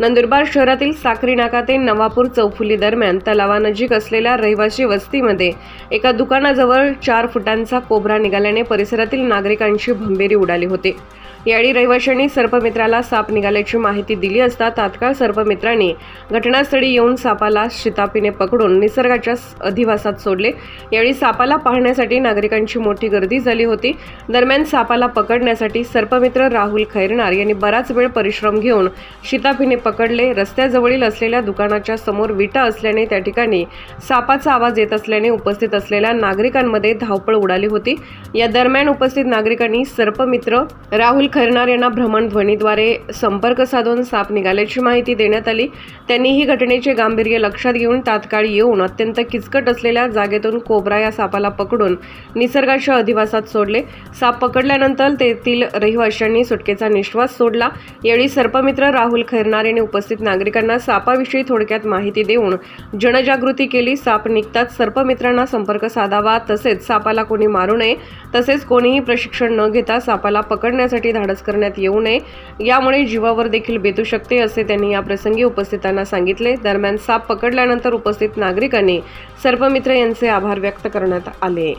नंदुरबार शहरातील साक्री नाका ते नवापूर चौफुली दरम्यान तलावानजीक असलेल्या रहिवासी वस्तीमध्ये एका दुकानाजवळ चार फुटांचा कोबरा निघाल्याने परिसरातील नागरिकांची भंबेरी उडाली होती. यावेळी रहिवाशांनी सर्पमित्राला साप निघाल्याची माहिती दिली असता तात्काळ सर्पमित्रांनी घटनास्थळी येऊन सापाला शितापीने पकडून निसर्गाच्या अधिवासात सोडले. यावेळी सापाला पाहण्यासाठी नागरिकांची मोठी गर्दी झाली होती. दरम्यान सापाला पकडण्यासाठी सर्पमित्र राहुल खैरनार यांनी बराच वेळ परिश्रम घेऊन शिताफीने पकडले. रस्त्याजवळील असलेल्या दुकानाच्या समोर विटा असल्याने त्या ठिकाणी सापाचा आवाज येत असल्याने उपस्थित असलेल्या नागरिकांमध्ये धावपळ उडाली होती. या दरम्यान उपस्थित नागरिकांनी सर्पमित्र राहुल खैरनार यांना भ्रमणध्वनीद्वारे संपर्क साधून साप निघाल्याची माहिती देण्यात आली. त्यांनी ही घटनेचे गांभीर्य लक्षात घेऊन तात्काळ येऊन अत्यंत किचकट असलेल्या जागेतून कोबरा या सापाला पकडून निसर्गाच्या अधिवासात सोडले. साप पकडल्यानंतर तेथील रहिवाशांनी सुटकेचा निश्वास सोडला. यावेळी सर्पमित्र राहुल खैरनार यांनी उपस्थित नागरिकांना सापाविषयी थोडक्यात माहिती देऊन जनजागृती केली. साप निघताच सर्पमित्रांना संपर्क साधावा तसेच सापाला कोणी मारू नये तसेच कोणीही प्रशिक्षण न घेता सापाला पकडण्यासाठी धाड धाडस करण्यात येऊ नये. यामुळे जीवावर देखील बेतू शकते असे त्यांनी या प्रसंगी उपस्थितांना सांगितले. दरम्यान साप पकडल्यानंतर उपस्थित नागरिकांनी सर्पमित्र यांचे आभार व्यक्त करण्यात आले.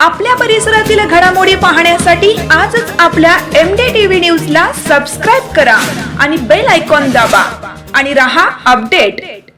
आपल्या परिसरातील घडामोडी पाहण्यासाठी आजच आपल्या एम डी टीव्ही न्यूज ला सबस्क्राईब करा आणि बेल आयकॉन दाबा. आणि रहा अपडेट.